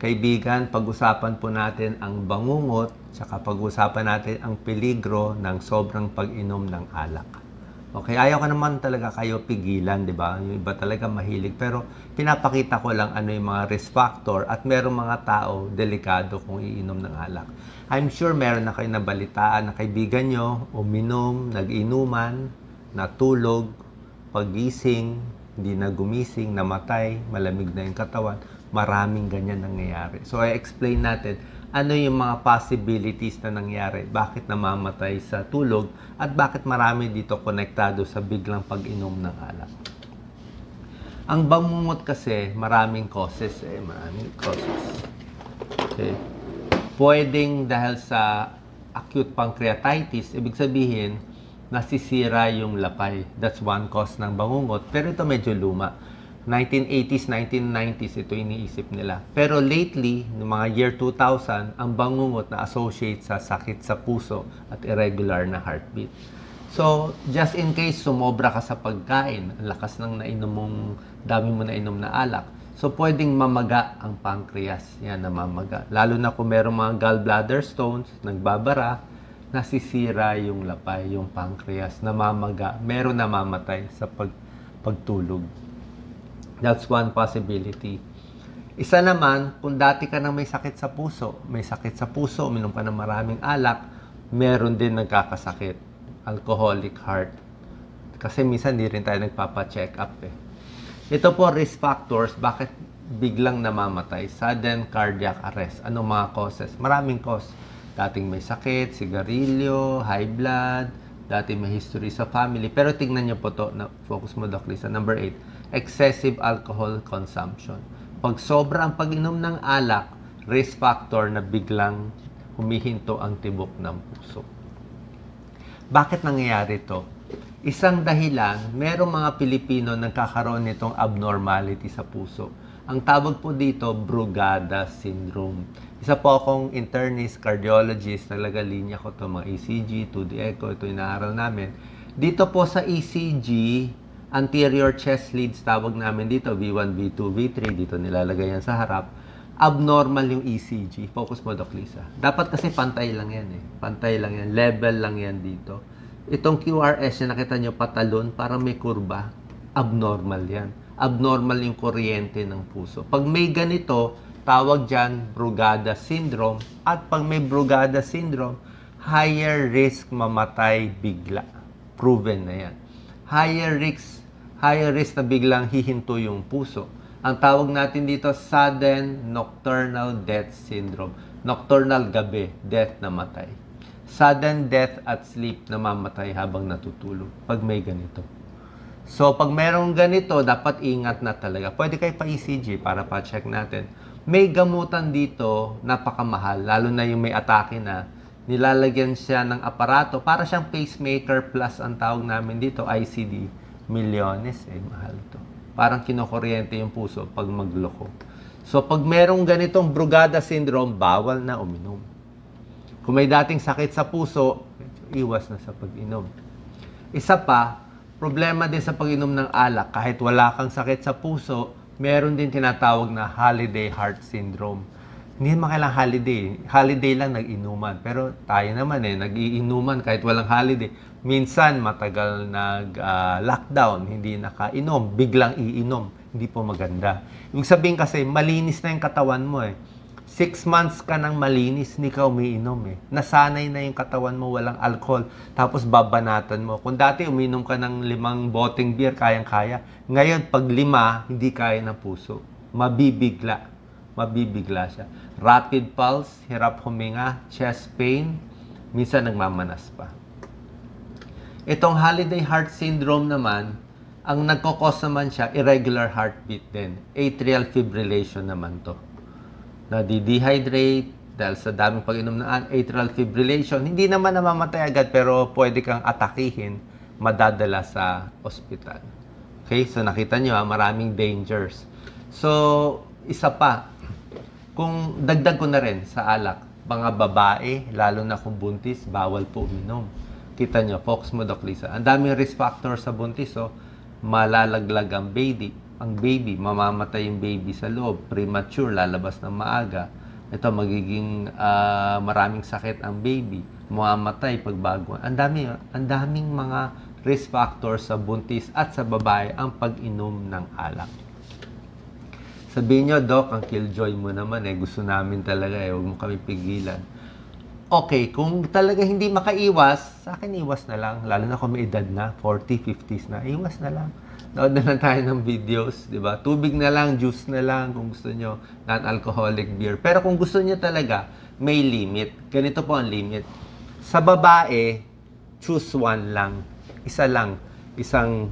Kaibigan, pag-usapan po natin ang bangungot, tsaka pag-usapan natin ang peligro ng sobrang pag-inom ng alak. Okay, ayaw ka naman talaga kayo pigilan, di ba? Yung iba talaga mahilig. Pero pinapakita ko lang ano yung mga risk factor at merong mga tao delikado kung iinom ng alak. I'm sure meron na kayo nabalitaan na kaibigan nyo, uminom, nag-inuman, natulog, pagising, hindi na gumising, namatay, malamig na yung katawan. Maraming ganyan nangyayari. So, i-explain natin ano yung mga possibilities na nangyari, bakit namamatay sa tulog, at bakit marami dito konektado sa biglang pag-inom ng alak. Ang bangungot kasi, maraming causes eh, maraming causes. Okay. Pwedeng dahil sa acute pancreatitis, ibig sabihin, nasisira yung lapay. That's one cause ng bangungot. Pero ito medyo luma. 1980s, 1990s, ito iniisip nila. Pero lately, no mga year 2000, ang bangungot na associate sa sakit sa puso at irregular na heartbeat. So, just in case sumobra ka sa pagkain, ang lakas ng nainom mong, dami mo nainom na alak, so pwedeng mamaga ang pancreas. Yan, namamaga. Lalo na kung merong mga gallbladder stones, nagbabara, nasisira yung lapay, yung pancreas, namamaga, meron namamatay sa pag, pagtulog. That's one possibility. Isa naman, kung dati ka nang may sakit sa puso, may sakit sa puso, uminom ka ng maraming alak, meron din nagkakasakit. Alcoholic heart. Kasi minsan di rin tayo nagpapa-check up eh. Ito po risk factors, bakit biglang namamatay? Sudden cardiac arrest. Ano mga causes? Maraming cause. Dating may sakit, sigarilyo, high blood, dati may history sa family. Pero tingnan nyo po to, na focus mo Doc Lisa. Number 8, excessive alcohol consumption. Pag sobra ang pag-inom ng alak, risk factor na biglang humihinto ang tibok ng puso. Bakit nangyayari to? Isang dahilan, merong mga Pilipino nagkakaroon nitong abnormality sa puso. Ang tawag po dito, Brugada syndrome. Isa po akong internist, cardiologist, talaga linya ko to mga ECG, 2D echo, ito inaaral namin. Dito po sa ECG, anterior chest leads tawag namin dito, V1, V2, V3, dito nilalagay yan sa harap. Abnormal yung ECG. Focus mo, Doc Lisa. Dapat kasi pantay lang yan eh. Pantay lang yan. Level lang yan dito. Itong QRS na nakita nyo patalon, parang may kurba. Abnormal yan. Abnormal yung kuryente ng puso. Pag may ganito, tawag dyan Brugada syndrome. At pag may Brugada syndrome, higher risk mamatay bigla. Proven na yan. Higher risk, higher risk na biglang hihinto yung puso. Ang tawag natin dito, sudden nocturnal death syndrome. Nocturnal gabi, death na matay. Sudden death at sleep na mamatay habang natutulog pag may ganito. So, pag merong ganito, dapat ingat na talaga. Pwede kayo pa-ECG para pa-check natin. May gamutan dito, napakamahal, lalo na yung may atake na nilalagyan siya ng aparato para siyang pacemaker plus ang tawag namin dito, ICD. Milyones, eh, mahal to. Parang kinokuryente yung puso pag magloko. So, pag merong ganitong Brugada syndrome, bawal na uminom. Kung may dating sakit sa puso, iwas na sa pag-inom. Isa pa, problema din sa pag-inom ng alak, kahit wala kang sakit sa puso, meron din tinatawag na holiday heart syndrome. Hindi naman kailang holiday. Holiday lang nag-inuman. Pero tayo naman eh, nag-iinuman kahit walang holiday. Minsan matagal nag-lockdown, hindi nakainom, biglang iinom. Hindi po maganda. Ibig sabihin kasi, malinis na yung katawan mo eh. Six months ka nang malinis, hindi ka umiinom eh. Nasanay na yung katawan mo, walang alcohol. Tapos babanatan mo. Kung dati uminom ka ng limang boteng beer, kayang-kaya. Ngayon, pag lima, hindi kaya ng puso. Mabibigla. Mabibigla siya. Rapid pulse, hirap huminga, chest pain, minsan nagmamanas pa. Itong holiday heart syndrome naman, ang nagkakos naman siya, irregular heartbeat din. Atrial fibrillation naman to. Nadi-dehydrate dahil sa daming pag-inom ng atrial fibrillation. Hindi naman namamatay agad pero pwede kang atakihin, madadala sa ospital. Okay, so nakita nyo ha, maraming dangers. So, isa pa, kung dagdag ko na rin sa alak, mga babae, lalo na kung buntis, bawal po uminom. Kita nyo, focus mo, Doc Lisa. Ang daming risk factor sa buntis, so malalaglag ang baby. ang baby, mamamatay yung baby sa loob, premature, lalabas ng maaga. Ito, magiging ah, maraming sakit ang baby, mamamatay pag bago. Ang dami, ang daming mga risk factors sa buntis at sa babae ang pag-inom ng alak. Sabihin nyo, Doc, ang killjoy mo naman eh. Gusto namin talaga eh. Huwag mo kami pigilan. Okay, kung talaga hindi makaiwas, sa akin iwas na lang. Lalo na kung may edad na, 40, 50s na, iwas na lang. Nood na lang tayo ng videos, di ba? Tubig na lang, juice na lang kung gusto nyo, non-alcoholic beer. Pero kung gusto nyo talaga, may limit. Ganito po ang limit. Sa babae, choose one lang. Isa lang. Isang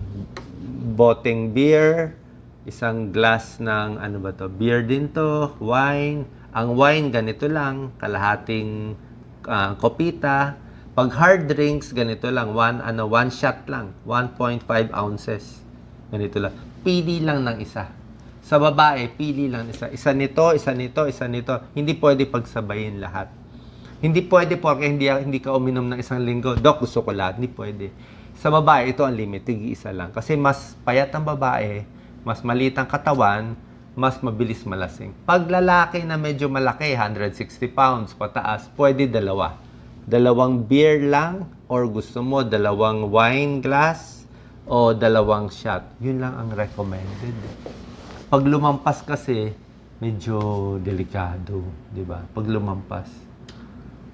boteng beer, isang glass ng ano ba to, beer din to, wine. Ang wine ganito lang, kalahating ah, kopita. Pag hard drinks ganito lang, one ano one shot lang, 1.5 ounces. Ganito lang. Pili lang ng isa. Sa babae, pili lang isa. Isa nito, isa nito, isa nito. Hindi pwede pagsabayin lahat. Hindi pwede porque hindi, hindi ka uminom ng isang linggo. Dok, gusto ko lahat. Hindi pwede. Sa babae, ito ang limit. Tigi isa lang. Kasi mas payat ang babae, mas maliit ang katawan, mas mabilis malasing. Pag lalaki na medyo malaki, 160 pounds pataas, pwede dalawa. Dalawang beer lang or gusto mo dalawang wine glass o dalawang shot. Yun lang ang recommended. Pag lumampas kasi, medyo delikado, di ba? Pag lumampas.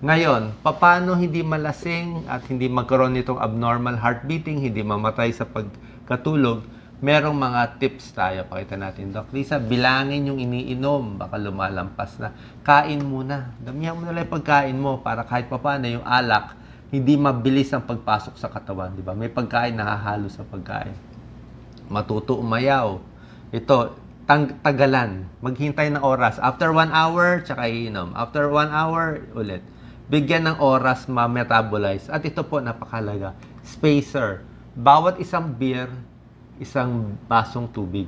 Ngayon, paano hindi malasing at hindi magkaroon nitong abnormal heart beating, hindi mamatay sa pagkatulog? Merong mga tips tayo. Pakita natin, Doc Lisa. Bilangin yung iniinom. Baka lumalampas na. Kain muna. Damihan mo na lang pagkain mo para kahit papaano yung alak, hindi mabilis ang pagpasok sa katawan. Di ba? May pagkain nahahalo sa pagkain. Matuto umayaw. Ito, tang tagalan. Maghintay ng oras. After one hour, tsaka iinom. After one hour, ulit. Bigyan ng oras ma-metabolize. At ito po, napakalaga. Spacer. Bawat isang beer, isang basong tubig.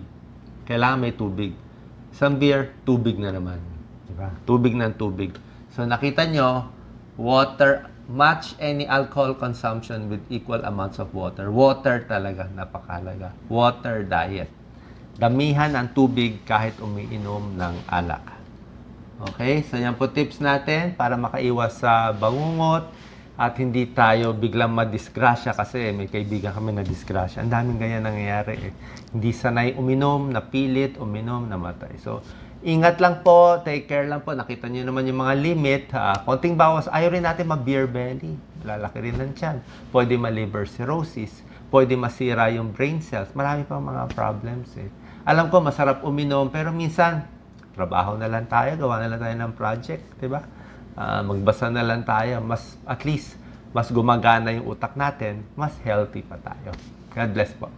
Kailangan may tubig. Isang beer, tubig na naman. Diba? Tubig ng tubig. So, nakita nyo, water, match any alcohol consumption with equal amounts of water. Water talaga, napakalaga. Water diet. Damihan ang tubig kahit umiinom ng alak. Okay, so yan po tips natin para makaiwas sa bangungot at hindi tayo biglang madisgrasya kasi may kaibigan kami na disgrasya. Ang daming ganyan nangyayari eh. Hindi sanay uminom, napilit, uminom, namatay. So, ingat lang po, take care lang po. Nakita niyo naman yung mga limit. ah, konting bawas. Ayaw rin natin ma-beer belly. Lalaki rin ng tiyan. Pwede ma-liver cirrhosis. Pwede masira yung brain cells. Marami pang mga problems eh. Alam ko, masarap uminom, pero minsan, trabaho na lang tayo, gawa na lang tayo ng project, di ba? Ah, magbasa na lang tayo, mas at least mas gumagana yung utak natin, mas healthy pa tayo. God bless po.